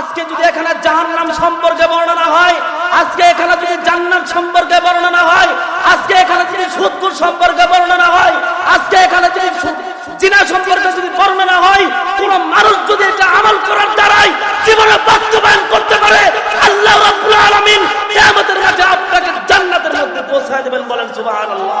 আজকে যদি এখানে জাহান্নাম সম্পর্কে বর্ণনা হয়, আজকে এখানে যদি জান্নাত সম্পর্কে বর্ণনা হয়, আজকে এখানে যদি সুদকুর সম্পর্কে বর্ণনা হয়, আজকে এখানে যদি জিনা সম্পর্কে যদি বর্ণনা হয়, কোন মানুষ যদি এটা আমল করার দ্বারাই জীবনে বাস্তবায়ন করতে পারে, আল্লাহ রাব্বুল আলামিন কিয়ামতের আপনাকে জান্নাতের মধ্যে পৌঁছায় দেবেন বলেন সুবহানাল্লাহ।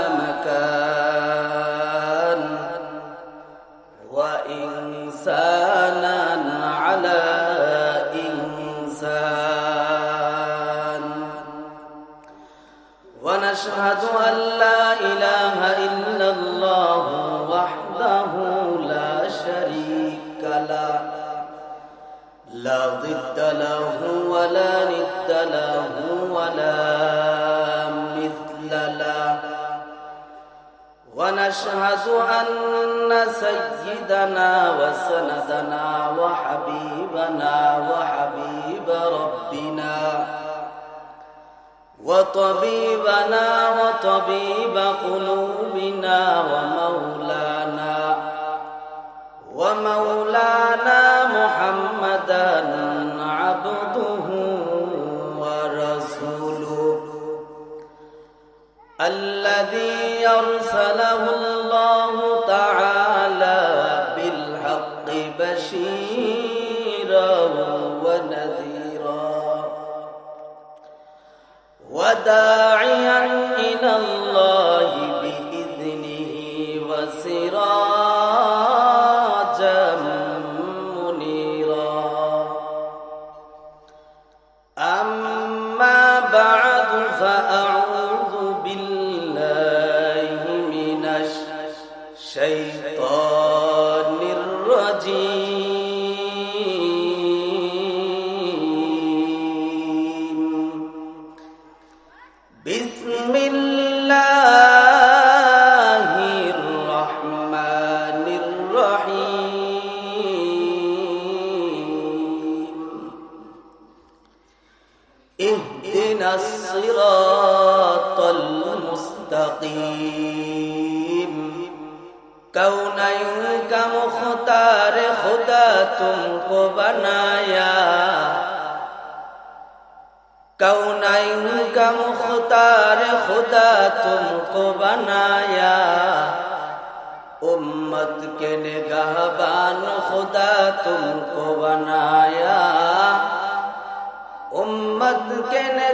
ونشهد أن سيدنا وسندنا وحبيبنا وحبيب ربنا وطبيبنا وطبيب قلوبنا ومولانا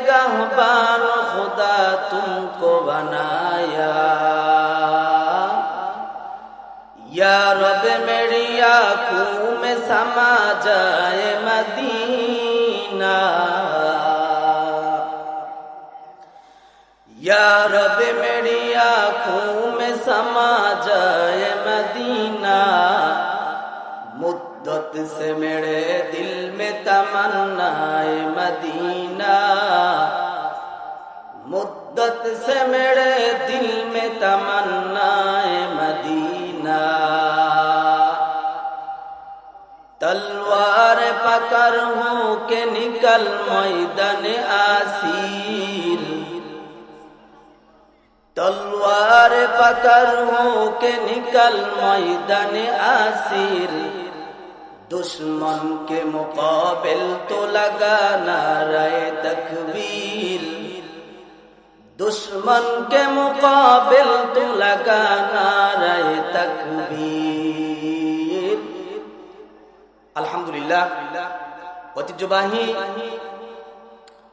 निगाहबान खुदा तुमको बनाया। या रब मेरी आँखों में समा जाए मदीना। या रब मेरी आँखों में समा जाए मदीना। मुद्दत से मेरे तमन्नाए मदीना। मुद्दत से मेरे दिल में तमन्नाए मदीना। तलवार पकड़ हूँ के निकल मैदान आसीर तलवार पकड़ हूँ के निकल मैदान आसीर দুশ্মন কে মোকাবিল তো লগা নারায় তকবীর দুশ্মন কে মোকাবিল তো লগা নারায় তকবীর আলহামদুলিল্লাহ ঐতিহ্যবাহী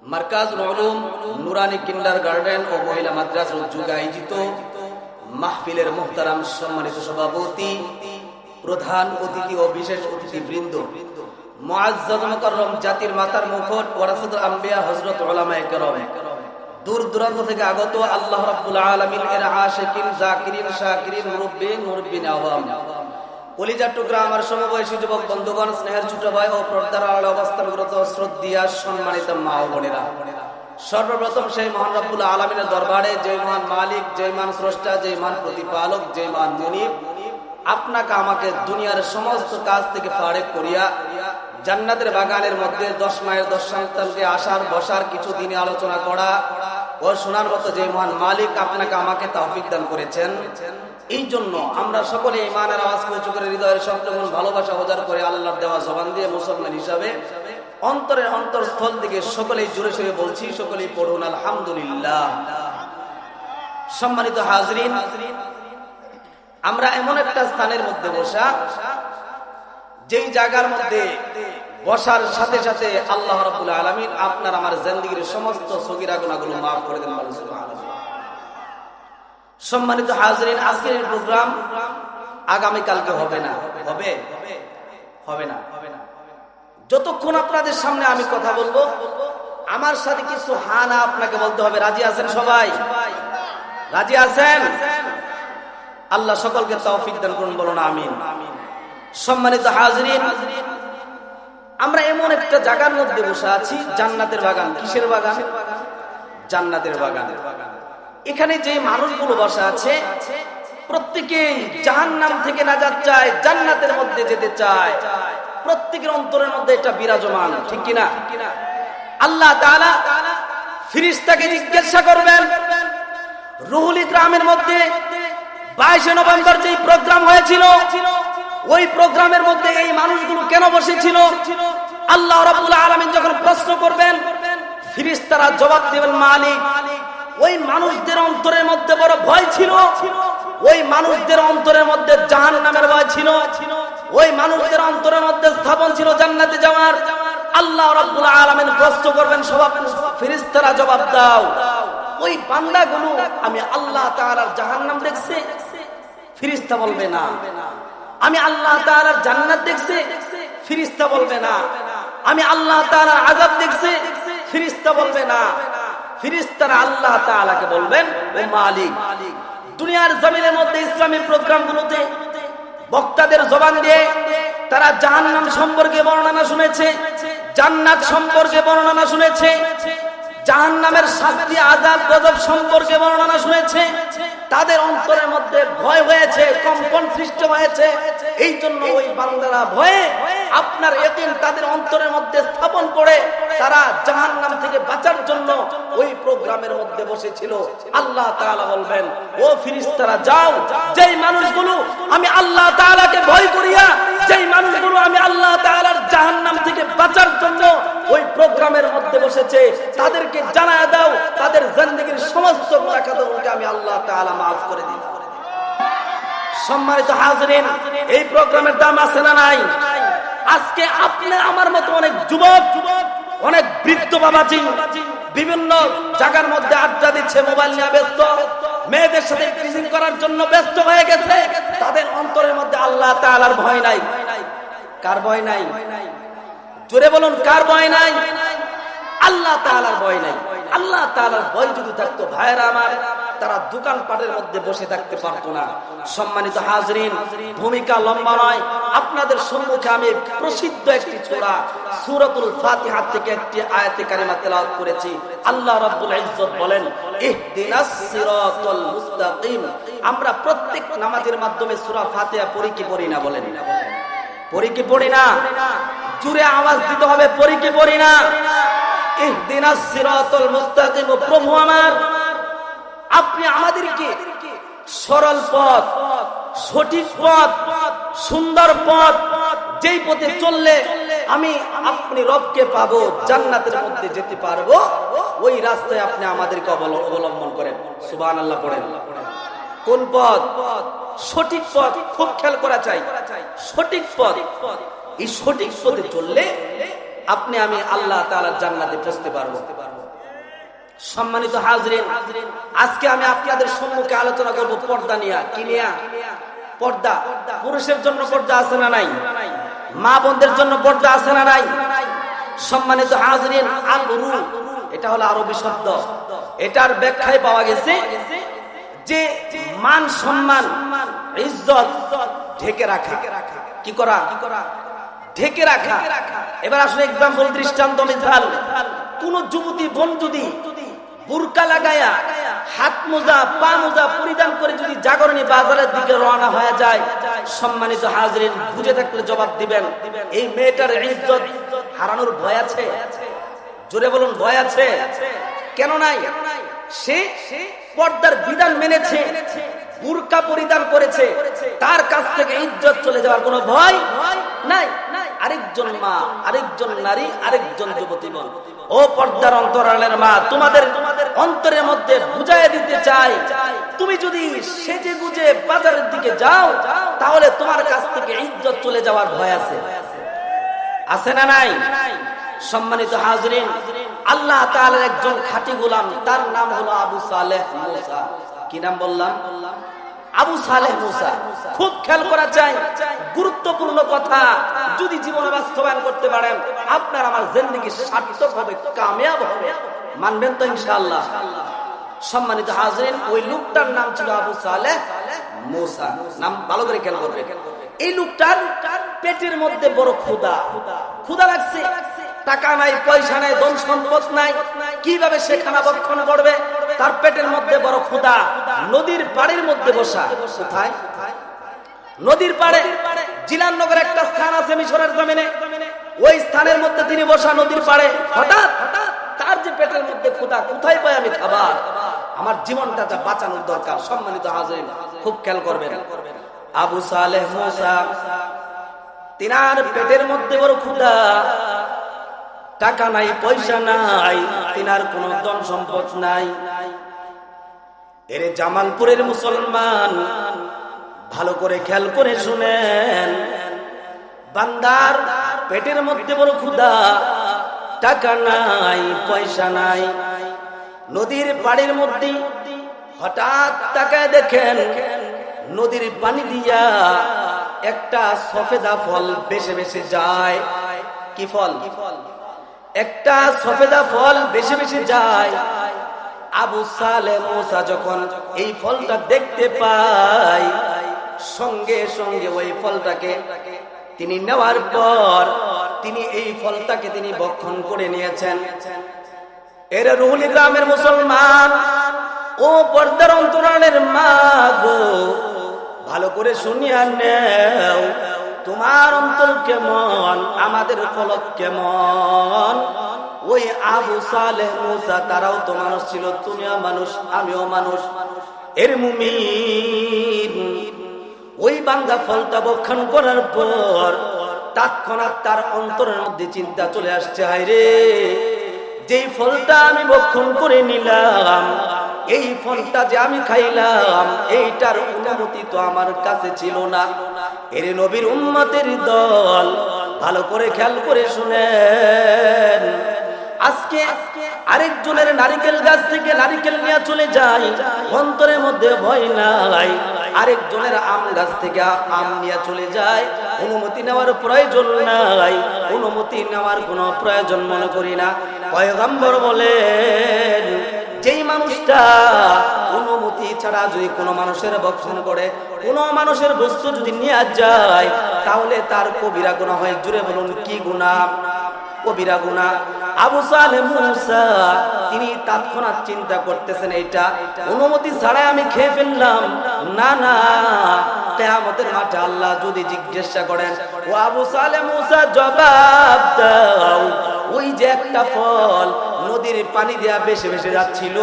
মার্কাজ রহলুম নুরানি কিন্ডার গার্ডেন ও মহিলা মাদ্রাস উদ্যোগে আয়োজিত মাহফিলের মোহতারাম সম্মানিত সভাপতি প্রধান অতিথি ও বিশেষ অতিথি বৃন্দ জাতির মাতার ওয়ারাসাতুল আম্বিয়া কেরাম। দূর দূরান্ত থেকে আগত আল্লাহ সর্বপ্রথম সেই মহান রব্বুল আলমিনের দরবারে যে মহান মালিক যে মান স্রষ্টা প্রতিপালক যে মান মুনিব আপনাকে আমাকে দুনিয়ার সমস্ত কাজ থেকে ফারেক করিয়া জান্নাতের বাগানের মধ্যে দশ মায়ের দশ সন্তানকে আসার, বসার, কিছু দিনে আলোচনা করা। ও শোনার মতো যে মহান মালিক আপনাকে আমাকে তৌফিক দান করেছেন। এই জন্য আমরা সকলে ইমানের আওয়াজকে উঁচু করে হৃদয়ের সংযমন ভালোবাসা ওজার করে আল্লাহর দেওয়া জবান দিয়ে মুসলমান হিসাবে অন্তরের অন্তরস্থল থেকে সকলেই জোরে সরে বলছি, সকলেই পড়ুন, আলহামদুলিল্লাহ। সম্মানিত হাজরিন হাজরিন আমরা এমন একটা স্থানের মধ্যে বসা, যেই জায়গার মধ্যে বসার সাথে সাথে আল্লাহ রাব্বুল আলামিন আপনার আমার জিন্দেগীর সমস্ত সগীরা গুনাহগুলো মাফ করে দেন সম্মানিত হাজরিন, আজকের প্রোগ্রাম আগামী কালকে হবে না। হবে? হবে না হবে না। যতক্ষণ আপনাদের সামনে আমি কথা বলব, আমার সাথে কিছু হানা আপনাকে বলতে হবে। রাজি আছেন সবাই? রাজি আছেন? আল্লাহ সকলকে তৌফিক দান করুন, বলুন আমিন। সম্মানিত হাজরিন, আমরা এমন একটা জায়গার মধ্যে বসে আছি, জান্নাতের বাগান। কিসের বাগান? জান্নাতের বাগান। এখানে যে মানুষগুলো বসে আছে প্রত্যেকেই জাহান নাম থেকে নাজাত চায়, জান্নাতের মধ্যে যেতে চায়। প্রত্যেকের অন্তরের মধ্যে এটা বিরাজমান, ঠিক কিনা? আল্লাহ তাআলা ফিরিস্তাকে জিজ্ঞাসা করবেন, রুহুলি গ্রামের মধ্যে বাইশে নভেম্বর যে প্রোগ্রাম হয়েছিল, ওই প্রোগ্রামের মধ্যে এই মানুষগুলো কেন বসেছিল? আল্লাহ রাব্বুল আলামিন যখন প্রশ্ন করবেন, ফিরিস্তারা জবাব দেবেন, মালিক, ওই মানুষদের অন্তরের মধ্যে বড় ভয় ছিল, ওই মানুষদের অন্তরের মধ্যে জাহান নামের ভয় ছিল, ওই মানুষদের অন্তরের মধ্যে স্থাপন ছিল জান্নাতে যাওয়ার। আল্লাহ রাব্বুল আলামিন প্রশ্ন করবেন, সবাব, ফিরিস্তারা জবাব দাও। ওই বান্দাগুলো, আমি আল্লাহ তাআলার জাহান্নাম দেখছে। ফিরিস্তা বলবে না। আমি আল্লাহ তাআলার জান্নাত দেখছে, ফিরিস্তা বলবে না। আমি আল্লাহ তাআলার আযাব দেখছে, ফিরিস্তা বলবে না। ফিরিস্তারা আল্লাহ তাআলাকে বলবেন, ও মালিক, দুনিয়ার জমিনের মধ্যে ইসলামী প্রোগ্রামগুলোতে বক্তাদের জবান দিয়ে তারা জাহান্নাম সম্পর্কে বর্ণনা শুনেছে, জান্নাত সম্পর্কে বর্ণনা শুনেছে, জাহান্নামের শাস্তি আজাব গজব সম্পর্কে বর্ণনা শুনেছে তাদের অন্তরের মধ্যে ভয় হয়েছে, কম্পন সৃষ্টি হয়েছে। এই জন্য ওই বান্দারা ভয়ে আপনার এদিন তাদের অন্তরের মধ্যে স্থাপন করে তারা জাহান্নাম থেকে বাঁচার জন্য ওই প্রোগ্রামের মধ্যে বসেছিল। আল্লাহ তাআলা বলবেন, ও ফিরিস্তারা, যাও, যেই মানুষগুলো আমি আল্লাহ তাআলাকে ভয় করিয়া, যেই মানুষগুলো আমি আল্লাহ তাআলার জাহান্নাম থেকে বাঁচার জন্য ওই প্রোগ্রামের মধ্যে বসেছে, তাদেরকে জানায় দাও, তাদের জিন্দেগীর সমস্ত গুনাহকে আমি আল্লাহ তাআলা maaf করে দিই সম্মানিত হাজরিন, এই প্রোগ্রামের দাম আছে না নাই? আজকে আপনি আমার মতো অনেক যুবক যুবক অনেক বৃদ্ধ বাবাজি, বিভিন্ন জায়গার মধ্যে আড্ডা দিচ্ছে, মোবাইল নিয়ে ব্যস্ত, মেয়েদের সাথে টিচিং করার জন্য ব্যস্ত হয়ে গেছে, তাদের অন্তরের মধ্যে আল্লাহ তাআলার ভয় নাই। কার ভয় নাই? জোরে বলুন, কার ভয় নাই? আল্লাহ তাআলার ভয় নাই। আল্লাহ তাআলার ভয় যদি থাকতো ভাইরা আমার, তারা দোকান পাটের মধ্যে বসে থাকতে পারতো না। সম্মানিত হাজরিন, ভূমিকা লম্বা নয়। আপনাদের সম্মুখে আমি প্রসিদ্ধ একটি ছোড়া সূরাতুল ফাতিহা থেকে একটি আয়াতে কারিমা তেলাওয়াত করেছি। আল্লাহ রাব্বুল ইজ্জত বলেন আমরা প্রত্যেক নামাজের মাধ্যমে সূরা ফাতিহা পড়ি কি পড়ি না বলেন? পড়ি কি পড়ি না? জুড়ে আওয়াজ দিতে হবে, পড়ি কি পড়ি না? প্রভু আমার। আপনি আমাদেরকে সরল পথ, সঠিক পথ, সুন্দর পথ, যেই পথে চললে আমি আপনি রবকে পাবো, জান্নাতের মধ্যে যেতে পারব, ওই রাস্তায় আপনি আমাদেরকে অবল- অবলম্বন করেন। সুবান আল্লাহ পড়েন। কোন পথ? সঠিক পথ, খুব খেয়াল করা চাই। সঠিক পথ। এই সঠিক পথে চললে আপনি আমি আল্লাহ তাআলার জান্নাতে পৌঁছতে পারব। সম্মানিত হাজরিন, আজকে আমি আপনাদের সম্মুখে আলোচনা করব পর্দা নিয়ে। কি নিয়ে? পর্দা। পুরুষের জন্য পর্দা আছে না নাই? মা বোনদের জন্য পর্দা আছে না নাই? সম্মানিত হাজরিন এটা হলো আরবি শব্দ। এটার ব্যাখ্যায় পাওয়া গেছে যে মান সম্মান ইজ্জত ঢেকে রাখা। কি করা? ঢেকে রাখা। এবার আসলে এক্সাম্পল দৃষ্টান্ত মিসাল কোন যুবতী বোন যদি বুরকা লাগায়া, হাত মোজা, পা মোজা পরিধান করে যদি জাগরণী বাজারের দিকে রওনা হয়ে যায়, সম্মানিত হাজরিন, বুঝে থাকলে জবাব দিবেন, এই মেয়েটার ইজ্জত হারানোর ভয় আছে? জোরে বলুন, ভয় আছে? কেন নাই? সে পর্দার বিধান মেনেছে, বুরকা পরিধান করেছে, তার কাছ থেকে ইজ্জত চলে যাওয়ার কোনো ভয় নাই? আরেকজন মা, আরেকজন নারী, আরেকজন যুবতী বোন ও পর্দার অন্তরালের মা, তোমাদের তোমাদের অন্তরের মধ্যে বুঝাই দিতে চাই। তুমি যদি সেজে গুজে বাজারের দিকে যাও, তাহলে তোমার কাছ থেকে ইজ্জত চলে যাওয়ার ভয় আছে। আছে না নাই? সম্মানিত হাজরিন, আল্লাহ তাআলার একজন খাঁটি গোলাম, তার নাম হলো আবু সালেহ মুসা। কি নাম বললাম বললাম? আবু সালেহ মুসা। খুব খেয়াল করা চাই গুরুত্বপূর্ণ কথা, যদি জীবনে বাস্তবায়ন করতে পারেন, আপনার আমার জিন্দেগি সার্থক হবে, কামিয়াব হবে। মানবেন তো ইনশাআল্লাহ। সম্মানিত হাজরিন, ওই লোকটার নাম ছিল আবু সালেহ মুসা। নাম ভালো করে খেয়াল করবে এই লোকটার পেটের মধ্যে বড় ক্ষুদা ক্ষুদা লাগছে। টাকা নাই, পয়সা নাই, ধন সম্পদ নাই। কীভাবে সে খানা বক্ষণ করবে? তার পেটের মধ্যে বড় ক্ষুদা নদীর পাড়ের মধ্যে বসা। কোথায়? নদীর পাড়ে জিলাননগর একটা স্থান আছে মিশরের জমিনে। ওই স্থানের মধ্যে তিনি বসা নদীর পাড়ে। হঠাৎ তার যে পেটের মধ্যে ক্ষুদা কোথায় পাই আমি খাবার? আমার জীবনটা যা বাঁচানোর দরকার, সম্মানিত হাজির খুব খেয়াল করবেন। আবু সালেহ মুসা, তিনার পেটের মধ্যে বড় ক্ষুদা টাকা নাই, পয়সা নাই, তিনার কোন ধন সম্পদ নাই। এরে জামালপুরের মুসলমান, ভালো করে খেয়াল করে শুনেন। বান্দার পেটের মধ্যে বড় ক্ষুদা টাকা নাই, পয়সা নাই। নদীর পাড়ের মধ্যে হঠাৎ তাকায় দেখেন, নদীর পানি দিয়া একটা সফেদা ফল বেশে বেশে যায়। কি ফল? একটা সফেদা ফল বেশি বেশি যায়। আবু সালে মোসা যখন এই ফলটা দেখতে পায়, সঙ্গে সঙ্গে ওই ফলটাকে তিনি নেওয়ার পর তিনি এই ফলটাকে তিনি বক্ষণ করে নিয়েছেন। এর রুহুলি গ্রামের মুসলমান, ও পর্দার অন্তরালের মা গো ভালো করে শুনিয়া নেও, তোমার অন্তর কেমন, আমাদের কলক কেমন? ওই আবু সালেহ মুসা, তারাও তো মানুষ ছিল, তুমিও মানুষ, আমিও মানুষ। এর মুমিন ওই বান্দা ফলটা বক্ষণ করার পর তৎক্ষণাৎ তার অন্তরের মধ্যে চিন্তা চলে আসছে, হায় রে! যেই ফলটা আমি বক্ষণ করে নিলাম, এই ফলটা যে আমি খাইলাম, এইটার অনুমতি তো আমার কাছে ছিল না। এর নবীর উম্মতের দল, ভালো করে খেয়াল করে শুনেন। আজকে আরেকজনের নারিকেল গাছ থেকে নারিকেল নিয়ে চলে যায়। অন্তরের মধ্যে ভয় নাই। আরেকজনের আম গাছ থেকে আম নিয়ে চলে যায়। অনুমতি নেওয়ার প্রয়োজন নাই। অনুমতি নেওয়ার কোনো প্রয়োজন মনে করি না। পয়গম্বর বলেন, যেই মানুষটা অনুমতি ছাড়া যদি কোনো মানুষের বক্ষণ করে, কোনো মানুষের বস্তু যদি নিয়ে যায়, তাহলে তার কবিরা গুণা হয়। জুড়ে বলুন, কি গুণা কবিরা গুণা আবু সালে মুসা, তিনি তৎক্ষণাৎ চিন্তা করতেছেন এটা অনুমতি ছাড়াই আমি খেয়ে ফেললাম। না না, কেয়ামতের মাঠে আল্লাহ যদি জিজ্ঞাসা করেন, ও আবু সালে মুসা, জবাব দাও। ওই যে একটা ফল নদীর পানি দেয়া বেশি বেশি যাচ্ছিল।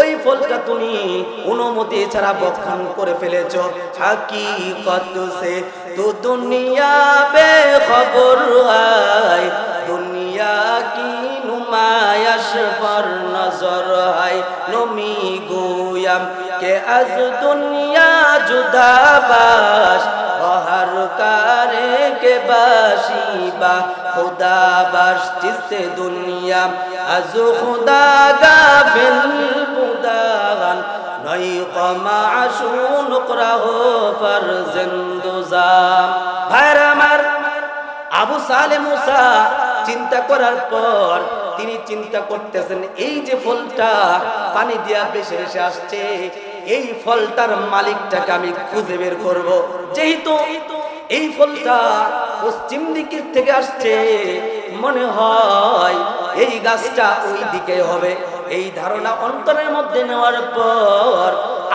ওই ফলটা তুমি অনুমতি ছাড়া বক্ষণ করে ফেলেছ। হাকিকত সে তো দুনিয়া বে খবর আয়। কি পর আজ দুনিয়া জুদাবাস বহার কারে কে বাসিবা খুদা বাস চিস্তে দুনিয়া, আজ খুদা গাফিল বুদাগান নই কমা আসুন করাহো ফর জিন্দুজাম ভাইরা আবু সালে মুসা চিন্তা করার পর তিনি চিন্তা করতেছেন, এই যে ফলটা পানি দিয়া বেশি বেশি আসছে, এই ফলটার মালিকটাকে আমি খুঁজে বের করব। যেহেতু এই ফলটা পশ্চিম দিকের থেকে আসছে, মনে হয় এই গাছটা ওই দিকে হবে। এই ধারণা অন্তরের মধ্যে নেওয়ার পর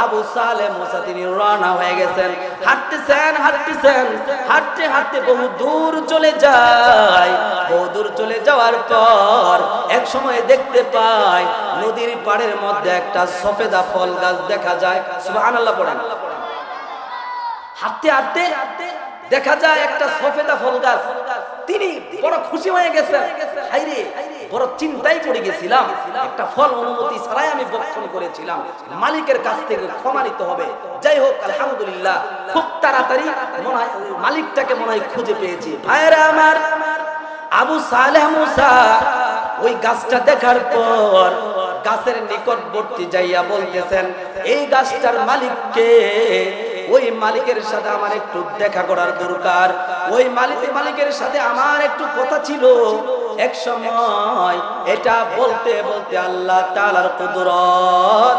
আবু সালে মুসা তিনি রানা হয়ে গেছেন। হাঁটতেছেন হাঁটতেছেন। হাঁটতে হাঁটতে বহু দূর চলে যায়। বহু দূর চলে যাওয়ার পর এক সময় দেখতে পায় নদীর পাড়ের মধ্যে একটা সফেদা ফল গাছ দেখা যায়। সুবহানাল্লাহ পড়েন। হাঁটতে হাঁটতে দেখা যায় একটা সফেদা ফল গাছ। তিনি বড় খুশি হয়ে গেছেন। হাইরে বড় চিন্তায় পড়ে গেছিলাম। একটা ফল অনুমতি ছাড়াই আমি বক্ষণ করেছিলাম। মালিকের কাছ থেকে ক্ষমা হবে। যাই হোক, আলহামদুলিল্লাহ, খুব তাড়াতাড়ি মালিকটাকে মনে হয় খুঁজে পেয়েছি। ভাইরা আমার, আবু সালেহ মুসা, ওই গাছটা দেখার পর গাছের নিকটবর্তী যাইয়া বলতেছেন, এই গাছটার মালিককে, ওই মালিকের সাথে আমার একটু দেখা করার দরকার। ওই মালিক মালিকের সাথে আমার একটু কথা ছিল। এক সময় এটা বলতে বলতে আল্লাহ তাআলার কুদরত,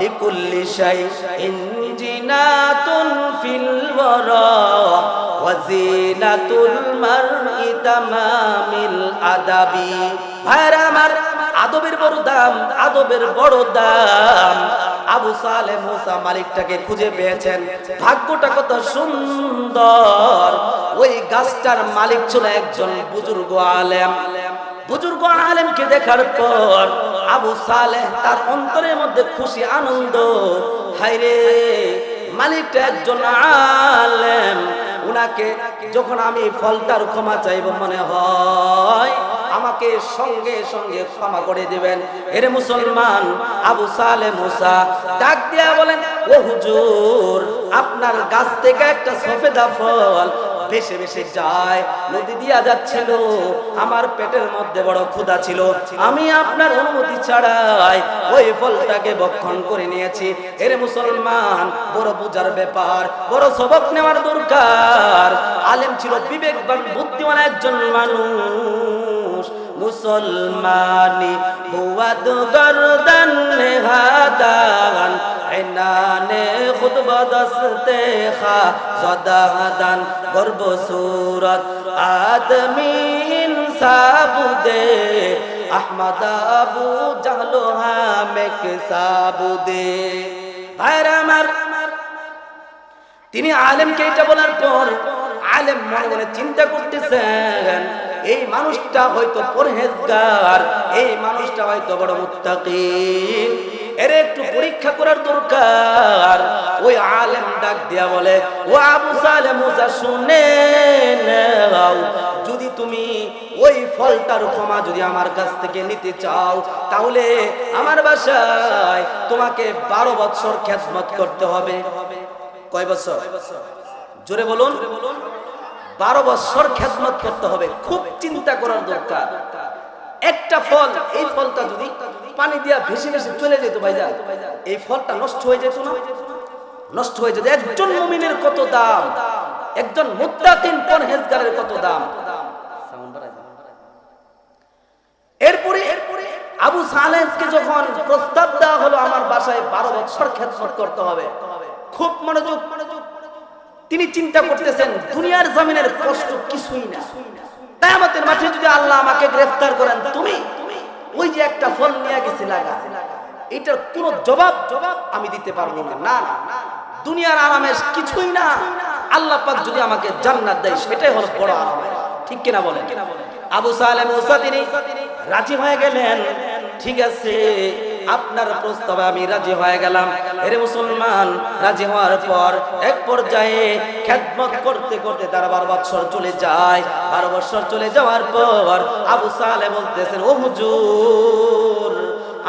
লিকুল্লি শাইইন জিনাতুন ফিল ওয়ারা ওয়াজিনাতুল মারই তামামিল আদাবি। ভাইরা আমার আদবের বড় দাম, আদবের বড় দাম। আবু সালে মুসা মালিকটাকে খুঁজে পেয়েছেন। ভাগ্যটা কত সুন্দর। ওই গাছটার মালিক ছিল একজন বুজুর্গ আলেম। বুজুর্গ আলেমকে দেখার পর আবু সালেহ তার অন্তরের মধ্যে খুশি, আনন্দ। হাইরে মালিকটা একজন আলেম। উনাকে যখন আমি ফলটার ক্ষমা চাইব মনে হয় আমাকে সঙ্গে সঙ্গে ক্ষমা করে দিবেন। এরে মুসলমান আবু সালে মুসা ডাক দিয়া বলেন, ও হুজুর, আপনার গাছ থেকে একটা সফেদা ফল ভেসে ভেসে যায়। নদী দিয়া যাচ্ছিল, আমার পেটের মধ্যে বড় ক্ষুধা ছিল। আমি আপনার অনুমতি ছাড়াই ওই ফলটাকে বক্ষণ করে নিয়েছি। এর মুসলমান বড় বুঝার ব্যাপার, বড় সবক নেওয়ার দরকার। আলেম ছিল বিবেকবান, বুদ্ধিমান একজন মানুষ। মুসলমানি বুয়াদ গরদান হাদান এনানে খুতবা দস্তে খা জদাদান গর্ব সুরত আদমি ইনসাব দে আহমদ আবু জাহলো হামেক সাবু দে ভাইরা আমার, তিনি আলেমকে এটা বলার পর আলেম মনে চিন্তা করতেছেন এই মানুষটা হয়তো পরহেজগার, এই মানুষটা হয়তো বড় মুত্তাকিন এর একটু পরীক্ষা করার দরকার। ওই আলেম ডাক দিয়া বলে, ও আবু সালে মুসা শুনে যদি তুমি ওই ফলটার ক্ষমা যদি আমার কাছ থেকে নিতে চাও, তাহলে আমার বাসায় তোমাকে বারো বছর খেদমত করতে হবে। কয় বছর? জোরে বলুন। বারো বছর খেদমত করতে হবে, খুব চিন্তা করার দরকার। একটা ফল, এই ফলটা যদি পানি দিয়া ভেসে ভেসে চলে যেত ভাইজান, এই ফলটা নষ্ট হয়ে যেত না? নষ্ট হয়ে যেত। একজন মুমিনের কত দাম? একজন মুত্তাকিন পরহেজগারের কত দাম? এরপরে আবু সালেহকে যখন প্রস্তাব দেওয়া হলো, আমার বাসায় বারো বছর খেদমত করতে হবে, খুব মনোযোগ তিনি চিন্তা করতেছেন, দুনিয়ার জমিনের কষ্ট কিছুই না। আমাদের মাঠে যদি আল্লাহ আমাকে গ্রেফতার করেন, তুমি? ওই যে একটা ফল নিয়ে গেছি লাগা। এটার কোন জবাব জবাব আমি দিতে পারব না। না দুনিয়ার আরামের কিছুই না। আল্লাহ পাক যদি আমাকে জান্নাত দেয়, সেটাই হলো বড় আরাম। ঠিক কিনা বলেন? আবু সালেম তিনি রাজি হয়ে গেলেন। ঠিক আছে। আপনার প্রস্তাবে আমি রাজি হয়ে গেলাম। এর মুসলমান, রাজি হওয়ার পর এক পর্যায়ে খেদমত করতে করতে তার বারো বছর চলে যায়। বারো বৎসর চলে যাওয়ার পর আবু সালে বলতেছেন, ও হুজুর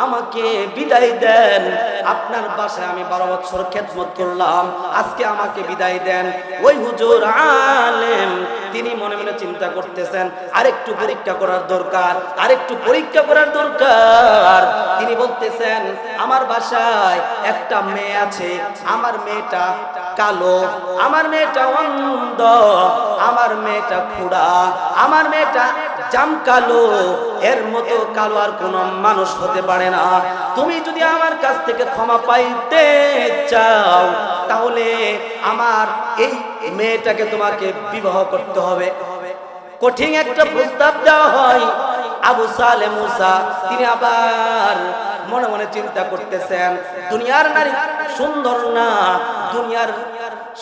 আমাকে বিদায় দেন। আপনার বাসায় আমি বারো বছর খেদমত করলাম। আজকে আমাকে বিদায় দেন। ওই হুজুর আলেম, তিনি মনে মনে চিন্তা করতেছেন, আরেকটু পরীক্ষা করার দরকার, আরেকটু পরীক্ষা করার দরকার। তিনি বলতেছেন, আমার বাসায় একটা মেয়ে আছে, আমার মেয়েটা কালো, আমার মেয়েটা অন্ধ, আমার মেয়েটা খুড়া, আমার মেয়েটা জাম কালো এর মতো কালো আর কোন মানুষ হতে পারে না। তুমি যদি আমার কাছ থেকে ক্ষমা পাইতে চাও, তাহলে আমার এই মেয়েটাকে তোমাকে বিবাহ করতে হবে। কঠিন একটা প্রস্তাব দেওয়া হয়। আবু সালে মুসা, তিনি আবার মনে মনে চিন্তা করতেছেন, দুনিয়ার নারী সুন্দর না, দুনিয়ার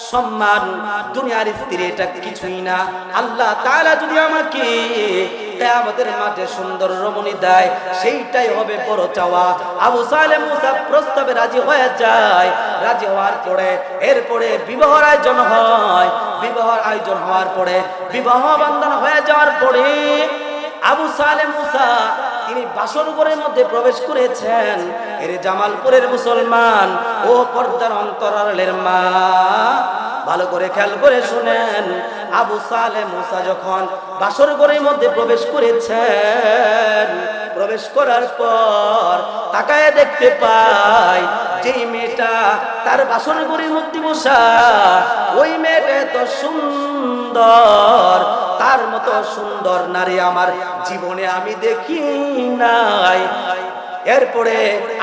সম্মান দুনিয়ার স্ত্রী এটা কিছুই না। আল্লাহ তাআলা যদি আমাকে আমাদের মাঠে সুন্দর রমণী দেয়, সেইটাই হবে বড় চাওয়া। আবু সালে মুসা প্রস্তাবে রাজি হয়ে যায়। রাজি হওয়ার পরে, এরপরে বিবাহর আয়োজন হয়। বিবাহর আয়োজন হওয়ার পরে, বিবাহ বন্ধন হয়ে যাওয়ার পরে আবু সালে মুসা তিনি বাসর ঘরের মধ্যে প্রবেশ করেছেন। এর জামালপুরের মুসলমান, ও পর্দার অন্তরালের মা, ভালো করে খেয়াল করে শুনেন। আবু সালে মুসা যখন বাসর ঘরের মধ্যে প্রবেশ করেছেন, প্রবেশ করার পর তাকায় দেখতে পাই যেই মেয়েটা তার বাসর ঘরের মধ্যে বসা, ওই মেয়েটা এত সুন্দর তার মতো সুন্দর নারী আমার জীবনে আমি দেখি নাই। এরপরে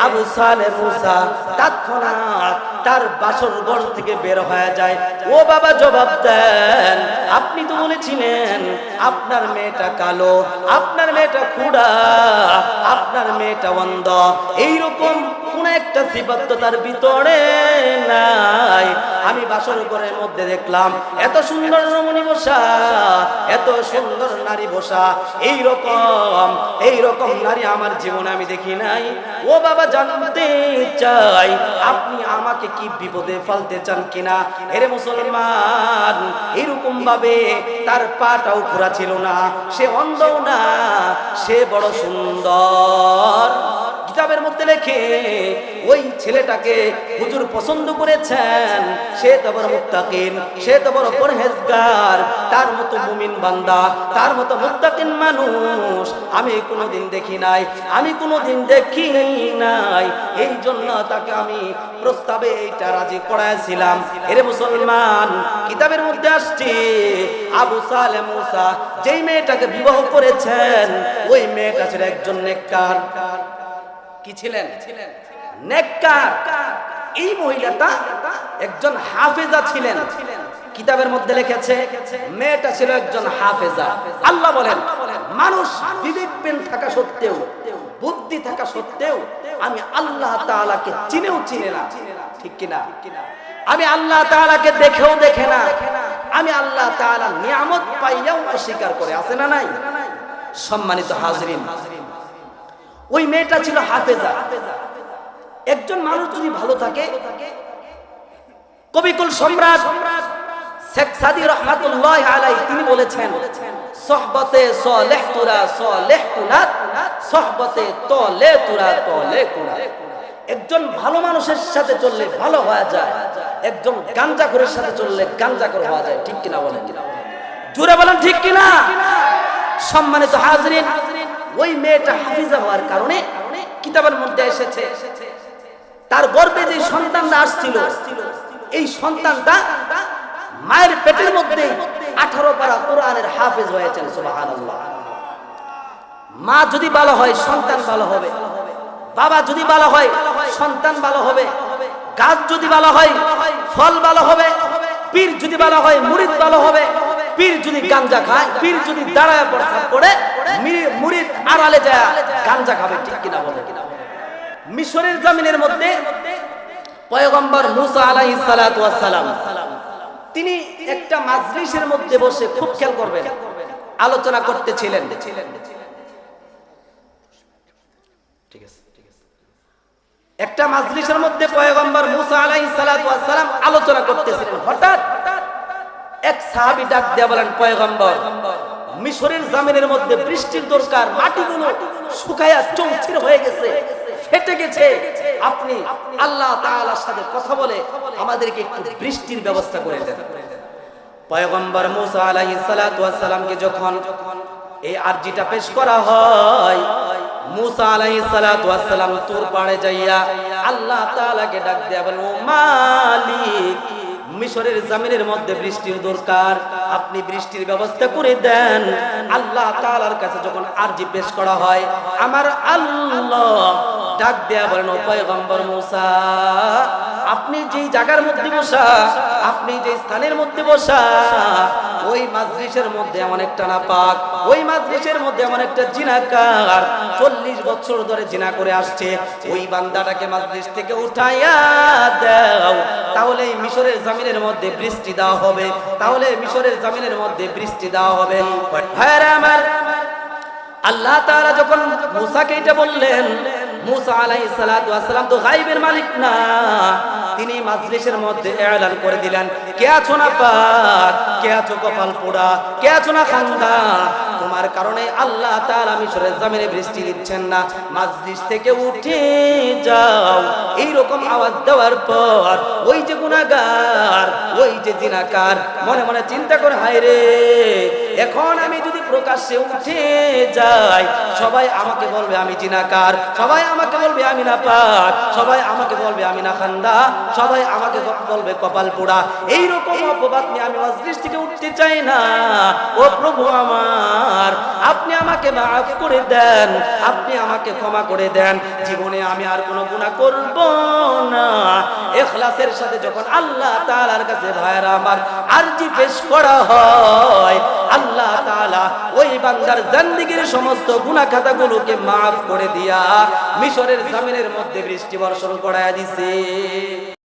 আবু সালে মুসা তৎক্ষণাৎ তার বাসর ঘর থেকে বের হয়ে যায়। ও বাবা জবাব দেন, আপনি তো বলেছিলেন আপনার মেয়েটা কালো, আপনার মেয়েটা খুড়া, আপনার মেয়েটা অন্ধ। এইরকম একটা সিফাত তো তার ভিতরে নাই। আমি বাসর ঘরের মধ্যে দেখলাম, এত সুন্দর রমণী বসা, এত সুন্দর নারী বসা। এই রকম এই রকম নারী আমার জীবনে আমি দেখি নাই। ও বাবা জানতে চাই, আপনি আমাকে কি বিপদে ফেলতে চান কিনা? এরে মুসলমান, এরকম ভাবে তার পাটাও খোরা ছিল না। সে অন্ধও না, সে বড় সুন্দর। কিতাবের মধ্যে লেখে, ওই ছেলেটাকে হুজুর পছন্দ করেছেন, সে তো বড় মুত্তাকিন, সে তো বড় পরহেজগার, তার মতো মুমিন বান্দা, তার মতো মুত্তাকিন মানুষ আমি কোনোদিন দেখি নাই, আমি কোনোদিন দেখি নাই। এই জন্য তাকে আমি প্রস্তাবে এইটা রাজি করাইছিলাম। এরে মুসলমান, কিতাবের মধ্যে আসছে, আবু সালে মুসা, যেই মেয়েটাকে বিবাহ করেছেন, ওই মেয়েটা ছিল একজন নেককার। কি ছিলেন? এই মহিলাটা একজন হাফেজা ছিলেন। কিতাবের মধ্যে লিখেছে, মেয়েটা ছিল একজন হাফেজা। আল্লাহ বলেন, মানুষ বিবেকপেন থাকা সত্ত্বেও, বুদ্ধি থাকা সত্ত্বেও আমি আল্লাহ তাআলাকে চিনেও চিনে না। ঠিক কিনা? আমি আল্লাহ তাআলাকে দেখেও দেখে না। আমি আল্লাহ তাআলা নিয়ামত পাইয়াও অস্বীকার করে। আছে না নাই? সম্মানিত হাজরিন ওই মেয়েটা ছিল হাফেজা। একজন মানুষ যদি ভালো থাকে, কবিকুল সম্রাট শেখ সাদি রহমাতুল্লাহ আলাই তিনি বলেছেন, সহবতে সলেহ তুরা সলেহ কুনাত সহবতে তলে তুরা তলে কুনাত একজন ভালো মানুষের সাথে চললে ভালো হওয়া যায়, একজন গাঞ্জাখোরের সাথে চললে গাঞ্জাখোর হওয়া যায়, ঠিক কিনা বলেন? জুড়ে বলেন ঠিক কিনা? সম্মানিত হাজরিন ওই মেয়েটা হাফিজা হওয়ার কারণে কিতাবের মধ্যে এসেছে। তার গর্বে যে সন্তানটা আসছিল, এই সন্তানটা মায়ের পেটের মধ্যে আঠারো পারা কোরআনের হাফেজ হয়েছেন, সুবহানাল্লাহ। মা যদি ভালো হয়, সন্তান ভালো হবে। বাবা যদি ভালো হয়, সন্তান ভালো হবে। গাছ যদি ভালো হয়, ফল ভালো হবে। পীর যদি ভালো হয়, মুরিদ ভালো হবে। পীর যদি গাঞ্জা খায়, পীর যদি দাঁড়ায় প্রস্তাব করে মি- মুরিদ আড়ালে যায়, গাঞ্জা খাবে, ঠিক কিনা বলে মিশরের জমিনের মধ্যে পয়গম্বর মুসা আলাইহিস সালাতু সালাম, তিনি একটা মাজলিসের মধ্যে বসে খুব খেয়াল করবেন, আলোচনা করতেছিলেন। ঠিক একটা মাজলিসের মধ্যে পয়গম্বর মুসা আলাইহিস সালাতু সালাম আলোচনা করতেছিলেন, হঠাৎ এক সাহাবী ডাক দিয়ে বলেন, পয়গম্বর, মিশরের জামিনের মধ্যে বৃষ্টির দরকার, মাটিগুলো শুকায়া চৌচির হয়ে গেছে, ফেটে গেছে। আপনি আল্লাহ তাআলার সাথে কথা বলে আমাদেরকে একটু বৃষ্টির ব্যবস্থা করে দেন। পয়গম্বর মুসা আলাইহিস সালাতু ওয়াস সালামকে যখন এই আরজিটা পেশ করা হয়, মুসা আলাইহিস সালাতু ওয়াস সালাম তুর পাড়ে যাইয়া আল্লাহ তাআলাকে ডাক দেয়া বলেন, ও মালিক মিশরের জামিনের মধ্যে বৃষ্টির দরকার। আপনি বৃষ্টির ব্যবস্থা করে দেন। আল্লাহ তাআলার কাছে যখন আরজি পেশ করা হয়, আমার আল্লাহ ডাক দেয়া বলেন, ও পয়গম্বর মুসা আপনি যেই জায়গার মধ্যে বসা, আপনি যে স্থানের মধ্যে বসা, ওই মাজলিসের মধ্যে এমন একটা না পাক ওই মাজলিসের মধ্যে এমন একটা জিনাকার চল্লিশ বছর ধরে জিনা করে আসছে। ওই বান্দাটাকে মাজলিস থেকে উঠাইয়া দাও। তাহলে এই মিশরের জামিনের মধ্যে বৃষ্টি দেওয়া হবে। তাহলে মিশরের জামিনের মধ্যে বৃষ্টি দেওয়া হবে। ভাইরা আমার, আল্লাহ তাআলা যখন মুসাকে এটা বললেন মুসা সালাতু ওয়াসসালাম তো মালিক না। তিনি মধ্যে করে দিলেন, কে আছো না পাক? কে আছো কপাল পোড়া? কে আছো না খান্দা? তোমার কারণে আল্লাহ বৃষ্টি দিচ্ছেন না। থেকে উঠে যাও। এই রকম আওয়াজ দেওয়ার পর ওই যে গুনাহগার, ওই যে জিনাকার, মনে মনে চিন্তা করে হায় রে এখন আমি যদি প্রকাশ্যে উঠে যাই সবাই আমাকে বলবে, আমি জিনাকার। সবাই আমাকে বলবে, আমি না পাক সবাই আমাকে বলবে, আমি না খান্দা। সবাই আমাকে বলবে, কপাল পোড়া। এইরকম অপবাদ নিয়ে আমি মজলিস থেকে উঠতে চাই না। ও প্রভু আমার, আপনি আমাকে মাফ করে দেন। আপনি আমাকে ক্ষমা করে দেন। জীবনে আমি আর কোনো গুণা করব না। এখলাসের সাথে যখন আল্লাহ তাআলার কাছে ভাইরা আমার আরজি পেশ করা হয়, আল্লাহ তাআলা ওই বান্দার জান্দিগির সমস্ত গুনাহ খাতাগুলোকে মাফ করে দিয়া মিশরের জমিনের মধ্যে বৃষ্টি বর্ষণ করায় দিছে।